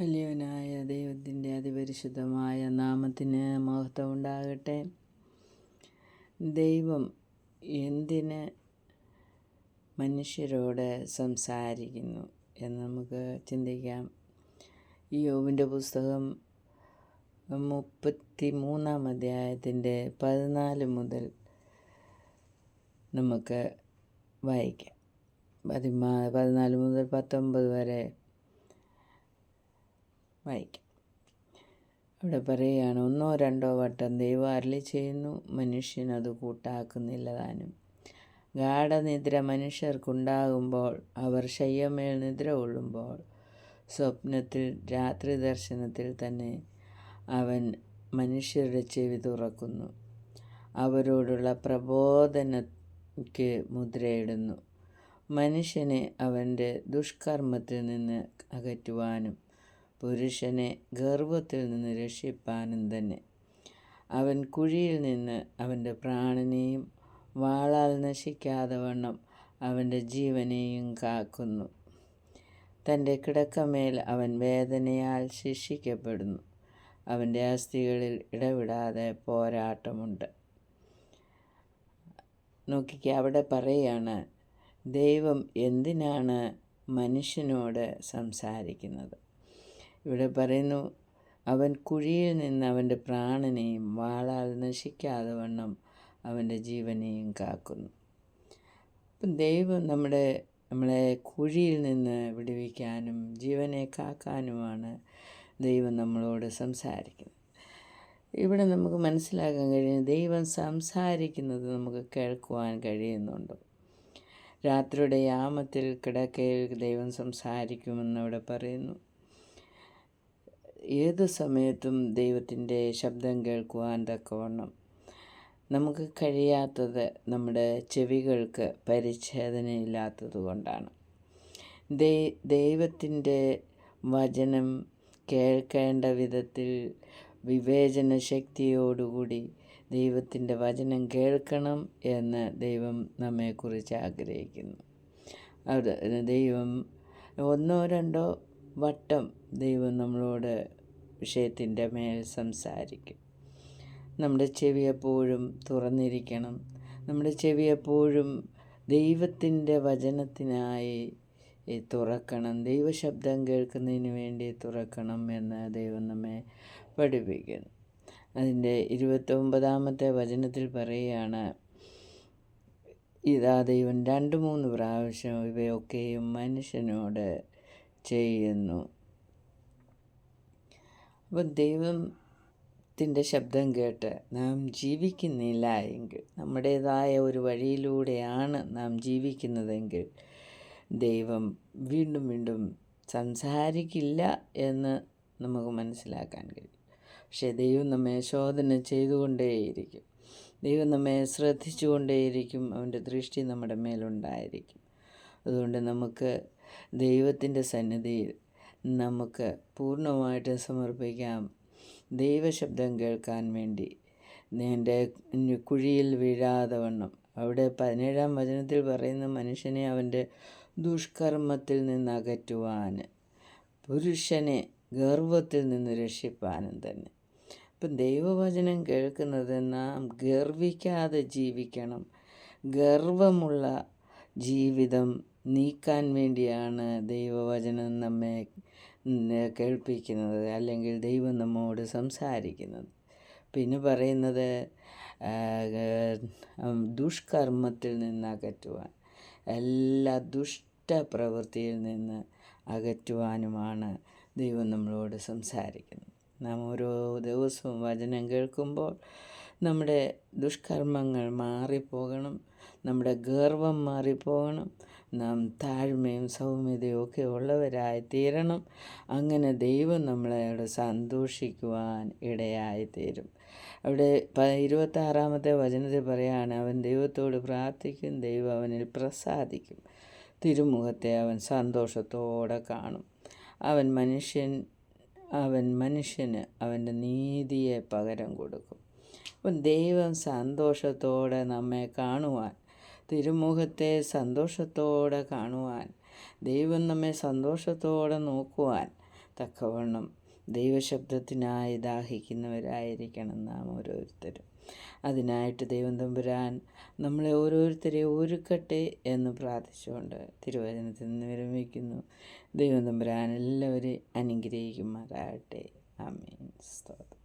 വലിയവനായ ദൈവത്തിന്റെ അതിപരിശുദ്ധമായ നാമത്തിന് മഹത്വം ഉണ്ടാകട്ടെ ദൈവം എന്തിന് മനുഷ്യരോട് സംസാരിക്കുന്നു എന്ന് നമുക്ക് ചിന്തിക്കാം. ഈ യോവിന്റെ പുസ്തകം മുപ്പത്തി മൂന്നാം അധ്യായത്തിന്റെ പതിനാല് മുതൽ നമുക്ക് വായിക്കാം. പതിമാ പതിനാല് മുതൽ പത്തൊമ്പത് വരെ വായിക്കാം. അവിടെ പറയുകയാണ് ഒന്നോ രണ്ടോ വട്ടം ദൈവം അരളി ചെയ്യുന്നു മനുഷ്യൻ അത് കൂട്ടാക്കുന്നില്ല താനും. ഗാഠനിദ്ര മനുഷ്യർക്കുണ്ടാകുമ്പോൾ അവർ ശയ്യമേൽ നിദ്ര കൊള്ളുമ്പോൾ സ്വപ്നത്തിൽ രാത്രി ദർശനത്തിൽ തന്നെ അവൻ മനുഷ്യരുടെ ചെവി തുറക്കുന്നു. അവരോടുള്ള പ്രബോധനയ്ക്ക് മുദ്രയിടുന്നു. മനുഷ്യനെ അവന്റെ ദുഷ്കർമ്മത്തിൽ നിന്ന് അകറ്റുവാനും പുരുഷനെ ഗർഭത്തിൽ നിന്ന് രക്ഷിപ്പാനും തന്നെ. അവൻ കുഴിയിൽ നിന്ന് അവന്റെ പ്രാണനെയും വാളാൽ നശിക്കാതെ വണ്ണം അവന്റെ ജീവനെയും കാക്കുന്നു. തന്റെ കിടക്കമേൽ അവൻ വേദനയാൽ ശിക്ഷിക്കപ്പെടുന്നു. അവന്റെ അസ്ഥികളിൽ ഇടവിടാതെ പോരാട്ടമുണ്ട്. നോക്കിക്കുക അവിടെ പറയുകയാണ് ദൈവം എന്തിനാണ് മനുഷ്യനോട് സംസാരിക്കുന്നത്? ഇവിടെ പറയുന്നു അവൻ കുഴിയിൽ നിന്ന് അവന്റെ പ്രാണനെയും വാളാൽ നശിക്കാതെ വണ്ണം അവന്റെ ജീവനെയും കാക്കുന്നു. അപ്പം ദൈവം നമ്മുടെ നമ്മളെ കുഴിയിൽ നിന്ന് വിടുവിക്കാനും ജീവനെ കാക്കാനുമാണ് ദൈവം നമ്മളോട് സംസാരിക്കുന്നത്. ഇവിടെ നമുക്ക് മനസ്സിലാക്കാൻ കഴിയുന്ന ദൈവം സംസാരിക്കുന്നത് നമുക്ക് കേൾക്കുവാൻ കഴിയുന്നുണ്ടോ. രാത്രിയുടെ യാമത്തിൽ കിടക്കയിൽ ദൈവം സംസാരിക്കുമെന്ന് അവിടെ പറയുന്നു. ഏത് സമയത്തും ദൈവത്തിന്റെ ശബ്ദം കേൾക്കുവാൻ തക്കവണ്ണം. നമുക്ക് കഴിയാത്തത് നമ്മുടെ ചെവികൾക്ക് പരിച്ഛേദനയില്ലാത്തത് കൊണ്ടാണ്. ദൈവത്തിന്റെ വചനം കേൾക്കേണ്ട വിധത്തിൽ വിവേചന ശക്തിയോടുകൂടി ദൈവത്തിന്റെ വചനം കേൾക്കണം എന്ന് ദൈവം നമ്മെക്കുറിച്ച് ആഗ്രഹിക്കുന്നു. അത് ദൈവം ഒന്നോ രണ്ടോ വട്ടം ദൈവം നമ്മളോട് വിഷയത്തിന്റെ മേൽ സംസാരിക്കും. നമ്മുടെ ചെവി എപ്പോഴും തുറന്നിരിക്കണം. നമ്മുടെ ചെവി എപ്പോഴും ദൈവത്തിന്റെ വചനത്തിനായി തുറക്കണം. ദൈവശബ്ദം കേൾക്കുന്നതിന് വേണ്ടി തുറക്കണം എന്ന് ദൈവം നമ്മെ പഠിപ്പിക്കുന്നു. അതിന്റെ ഇരുപത്തൊമ്പതാമത്തെ വചനത്തിൽ പറയുകയാണ് ഇതാ ദൈവം രണ്ട് മൂന്ന് പ്രാവശ്യം ഇവയൊക്കെയും മനുഷ്യനോട് ചെയ്യുന്നു. അപ്പം ദൈവത്തിന്റെ ശബ്ദം കേട്ട് നാം ജീവിക്കുന്നില്ല എങ്കിൽ നമ്മുടേതായ ഒരു വഴിയിലൂടെയാണ് നാം ജീവിക്കുന്നതെങ്കിൽ ദൈവം വീണ്ടും വീണ്ടും സംസാരിക്കില്ല എന്ന് നമുക്ക് മനസ്സിലാക്കാൻ കഴിയും. പക്ഷേ ദൈവം നമ്മെ ശോധന ചെയ്തുകൊണ്ടേയിരിക്കും. ദൈവം നമ്മെ ശ്രദ്ധിച്ചുകൊണ്ടേയിരിക്കും. അവന്റെ ദൃഷ്ടി നമ്മുടെ മേലുണ്ടായിരിക്കും. അതുകൊണ്ട് നമുക്ക് ദൈവത്തിന്റെ സന്നിധിയിൽ നമുക്ക് പൂർണമായിട്ട് സമർപ്പിക്കാം. ദൈവശബ്ദം കേൾക്കാൻ വേണ്ടി നിന്റെ കുഴിയിൽ വീഴാതെ വണ്ണം. അവിടെ പതിനേഴാം വചനത്തിൽ പറയുന്ന മനുഷ്യനെ അവന്റെ ദുഷ്കർമ്മത്തിൽ നിന്ന് അകറ്റുവാൻ പുരുഷനെ ഗർവത്തിൽ നിന്ന് രക്ഷിപ്പാനും തന്നെ. അപ്പം ദൈവവചനം കേൾക്കുന്നത് നാം ഗർവിക്കാതെ ജീവിക്കണം. ഗർവമുള്ള ജീവിതം നീക്കാൻ വേണ്ടിയാണ് ദൈവവചനം നമ്മെ കേൾപ്പിക്കുന്നത് അല്ലെങ്കിൽ ദൈവം നമ്മോട് സംസാരിക്കുന്നത്. പിന്നെ പറയുന്നത് ദുഷ്കർമ്മത്തിൽ നിന്ന് അകറ്റുവാൻ എല്ലാ ദുഷ്ടപ്രവൃത്തിയിൽ നിന്ന് അകറ്റുവാനുമാണ് ദൈവം നമ്മളോട് സംസാരിക്കുന്നത്. നാം ഓരോ ദിവസവും വചനം കേൾക്കുമ്പോൾ നമ്മുടെ ദുഷ്കർമ്മങ്ങൾ മാറിപ്പോകണം നമ്മുടെ ഗർവം മാറിപ്പോകണം നാം താഴ്മയും സൗമ്യതയും ഒക്കെ ഉള്ളവരായി തീരണം. അങ്ങനെ ദൈവം നമ്മളോട് സന്തോഷിക്കുവാൻ ഇടയായി തീരും അവിടെ ഇരുപത്താറാമത്തെ വചനത്തിൽ പറയാണ് അവൻ ദൈവത്തോട് പ്രാർത്ഥിക്കും ദൈവം അവനിൽ പ്രസാദിക്കും. തിരുമുഖത്തെ അവൻ സന്തോഷത്തോടെ കാണും. അവൻ മനുഷ്യൻ അവൻ മനുഷ്യന് അവന്റെ നീതിയെ പകരം കൊടുക്കും. അപ്പം ദൈവം സന്തോഷത്തോടെ നമ്മെ കാണുവാൻ തിരുമുഖത്തെ സന്തോഷത്തോടെ കാണുവാൻ ദൈവം നമ്മെ സന്തോഷത്തോടെ നോക്കുവാൻ തക്കവണ്ണം ദൈവശബ്ദത്തിനായി ദാഹിക്കുന്നവരായിരിക്കണം നാം ഓരോരുത്തരും. അതിനായിട്ട് ദൈവം തമ്പുരാൻ നമ്മളെ ഓരോരുത്തരെ ഒരുക്കട്ടെ എന്ന് പ്രാർത്ഥിച്ചുകൊണ്ട് തിരുവചനത്തിൽ നിന്ന് വിരമിക്കുന്നു. ദൈവം തമ്പുരാൻ എല്ലാവരെയും അനുഗ്രഹിക്കുമാറാകട്ടെ. ആമീൻ. സ്തോത്രം.